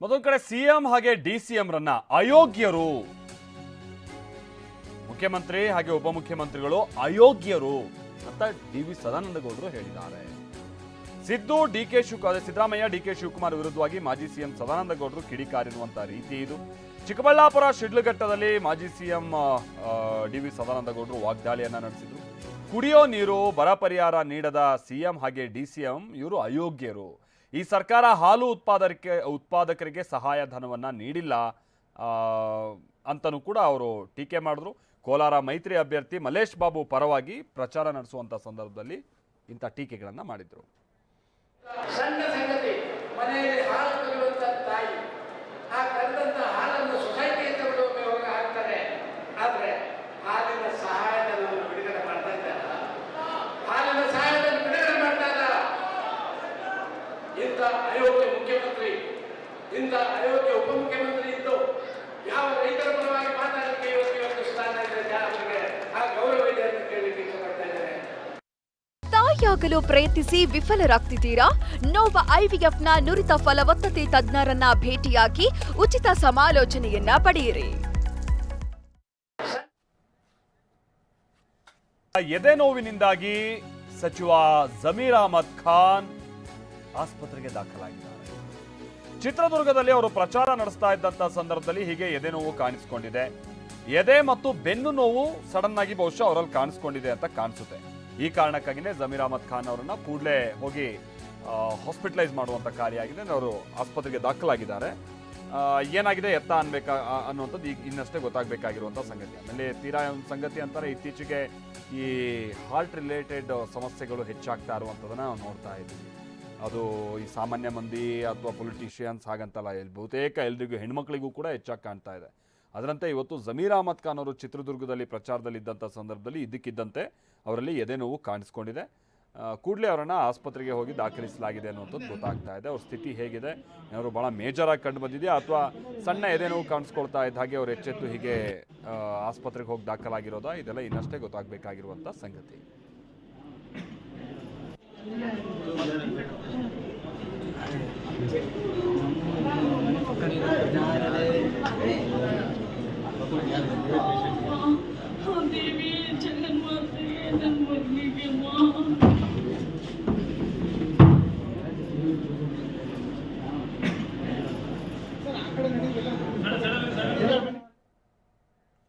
ಮತ್ತೊಂದು ಕಡೆ ಸಿಎಂ ಹಾಗೆ ಡಿ ಸಿ ಅಯೋಗ್ಯರು. ಮುಖ್ಯಮಂತ್ರಿ ಹಾಗೆ ಉಪಮುಖ್ಯಮಂತ್ರಿಗಳು ಅಯೋಗ್ಯರು ಅಂತ ಡಿ ವಿ ಸದಾನಂದ ಗೌಡರು ಹೇಳಿದ್ದಾರೆ. Siddu, D K Shivakumar Siddaramaiah, D K Shivakumar ವಿರುದ್ಧವಾಗಿ ಮಾಜಿ ಸಿಎಂ ಸದಾನಂದ ಗೌಡರು ಕಿಡಿಕಾರಿರುವಂತಹ ರೀತಿ ಇದು. ಚಿಕ್ಕಬಳ್ಳಾಪುರ, ಶಿಡ್ಲಘಟ್ಟದಲ್ಲಿ ಮಾಜಿ ಸಿಎಂ ಡಿ ವಿ ಸದಾನಂದ ಗೌಡರು ವಾಗ್ದಾಳಿಯನ್ನ ನಡೆಸಿದ್ರು. ಕುಡಿಯೋ ನೀರು, ಬರ ಪರಿಹಾರ ನೀಡದ ಸಿಎಂ ಹಾಗೆ ಡಿ ಸಿಎಂ ಇವರು ಅಯೋಗ್ಯರು. ಈ ಸರ್ಕಾರ ಹಾಲು ಉತ್ಪಾದಕರಿಗೆ ಉತ್ಪಾದಕರಿಗೆ ಸಹಾಯ ಧನವನ್ನು ನೀಡಿಲ್ಲ ಅಂತಲೂ ಕೂಡ ಅವರು ಟೀಕೆ ಮಾಡಿದ್ರು. ಕೋಲಾರ ಮೈತ್ರಿ ಅಭ್ಯರ್ಥಿ ಮಲೇಶ್ ಬಾಬು ಪರವಾಗಿ ಪ್ರಚಾರ ನಡೆಸುವಂಥ ಸಂದರ್ಭದಲ್ಲಿ ಇಂಥ ಟೀಕೆಗಳನ್ನು ಮಾಡಿದ್ರು. ಇಂಥ ಅಯೋಗ್ಯ ಮುಖ್ಯಮಂತ್ರಿ ಇಂಥ ಅಯೋಗ್ಯ ಉಪಮುಖ್ಯಮಂತ್ರಿ ಇದ್ದು ಯಾವ ರೈತರ ಪರವಾಗಿ ಮಾತಾಡಲಿಕ್ಕೆ ಇವತ್ತು ಇವತ್ತು ಸ್ಥಾನ ಇದೆ ಅವರಿಗೆ ಆ ಗೌರವ ಇದೆ ಅಂತ ಕೇಳಲಿಕ್ಕೆ ಇಷ್ಟಪಡ್ತಾ ಇದ್ದಾರೆ. ತಾಯಿಯಾಗಲು ಪ್ರಯತ್ನಿಸಿ ವಿಫಲರಾಗ್ತಿದ್ದೀರಾ? ನೋವ ಐವಿಎಫ್ನ ನುರಿತ ಫಲವತ್ತತೆ ತಜ್ಞರನ್ನ ಭೇಟಿಯಾಗಿ ಉಚಿತ ಸಮಾಲೋಚನೆಯನ್ನ ಪಡೆಯಿರಿ. ಎದೆ ನೋವಿನಿಂದಾಗಿ ಸಚಿವ ಜಮೀರ್ ಅಹಮದ್ ಖಾನ್ ಆಸ್ಪತ್ರೆಗೆ ದಾಖಲಾಗಿದ್ದಾರೆ. ಚಿತ್ರದುರ್ಗದಲ್ಲಿ ಅವರು ಪ್ರಚಾರ ನಡೆಸ್ತಾ ಇದ್ದಂತ ಸಂದರ್ಭದಲ್ಲಿ ಹೀಗೆ ಎದೆ ನೋವು ಕಾಣಿಸಿಕೊಂಡಿದೆ. ಎದೆ ಮತ್ತು ಬೆನ್ನು ನೋವು ಸಡನ್ ಆಗಿ ಬಹುಶಃ ಅವರಲ್ಲಿ ಕಾಣಿಸ್ಕೊಂಡಿದೆ ಅಂತ ಕಾಣಿಸುತ್ತೆ. ಈ ಕಾರಣಕ್ಕಾಗಿನೇ ಜಮೀರ್ ಅಹಮದ್ ಖಾನ್ ಅವರನ್ನ ಕೂಡಲೇ ಹೋಗಿ ಹಾಸ್ಪಿಟಲೈಸ್ ಮಾಡುವಂತ ಕಾರ್ಯಾಗಿದೆ ಅವರು ಆಸ್ಪತ್ರೆಗೆ ದಾಖಲಾಗಿದ್ದಾರೆ. ಏನಾಗಿದೆ ಎತ್ತ ಅನ್ಬೇಕಾ ಅನ್ನುವಂಥದ್ದು ಈಗ ಇನ್ನಷ್ಟೇ ಗೊತ್ತಾಗಬೇಕಾಗಿರುವಂಥ ಸಂಗತಿ. ಆಮೇಲೆ ತೀರಾ ಒಂದು ಸಂಗತಿ ಅಂತಾರೆ, ಇತ್ತೀಚೆಗೆ ಈ ಹಾರ್ಟ್ ರಿಲೇಟೆಡ್ ಸಮಸ್ಯೆಗಳು ಹೆಚ್ಚಾಗ್ತಾ ಇರುವಂಥದ್ದನ್ನು ನಾವು ನೋಡ್ತಾ ಇದ್ದೀವಿ. ಅದು ಈ ಸಾಮಾನ್ಯ ಮಂದಿ ಅಥವಾ ಪೊಲಿಟಿಷಿಯನ್ಸ್ ಹಾಗಂತಲ್ಲ, ಇಲ್ಲಿ ಬಹುತೇಕ ಎಲ್ರಿಗೂ ಹೆಣ್ಮಕ್ಳಿಗೂ ಕೂಡ ಹೆಚ್ಚಾಗಿ ಕಾಣ್ತಾ ಇದೆ. ಅದರಂತೆ ಇವತ್ತು ಜಮೀರ್ ಅಹಮದ್ ಖಾನ್ ಅವರು ಚಿತ್ರದುರ್ಗದಲ್ಲಿ ಪ್ರಚಾರದಲ್ಲಿ ಇದ್ದಂಥ ಸಂದರ್ಭದಲ್ಲಿ ಇದಕ್ಕಿದ್ದಂತೆ ಅವರಲ್ಲಿ ಎದೆ ನೋವು ಕಾಣಿಸ್ಕೊಂಡಿದೆ. ಕೂಡಲೇ ಅವರನ್ನು ಆಸ್ಪತ್ರೆಗೆ ಹೋಗಿ ದಾಖಲಿಸಲಾಗಿದೆ ಅನ್ನುವಂಥದ್ದು ಗೊತ್ತಾಗ್ತಾ ಇದೆ. ಅವ್ರ ಸ್ಥಿತಿ ಹೇಗಿದೆ? ಏನಾದ್ರು ಭಾಳ ಮೇಜರಾಗಿ ಕಂಡು ಬಂದಿದೆಯಾ? ಅಥವಾ ಸಣ್ಣ ಎದೆ ನೋವು ಕಾಣಿಸ್ಕೊಳ್ತಾ ಇದ್ದ ಹಾಗೆ ಅವ್ರು ಎಚ್ಚೆತ್ತು ಹೀಗೆ ಆಸ್ಪತ್ರೆಗೆ ಹೋಗಿ ದಾಖಲಾಗಿರೋದಾ? ಇದೆಲ್ಲ ಇನ್ನಷ್ಟೇ ಗೊತ್ತಾಗಬೇಕಾಗಿರುವಂಥ ಸಂಗತಿ. ದೇವಿ ಜಗನ್ಮಾತೆಗೆ ನನ್ನ ಮಗನಿಗೆ ಮಾ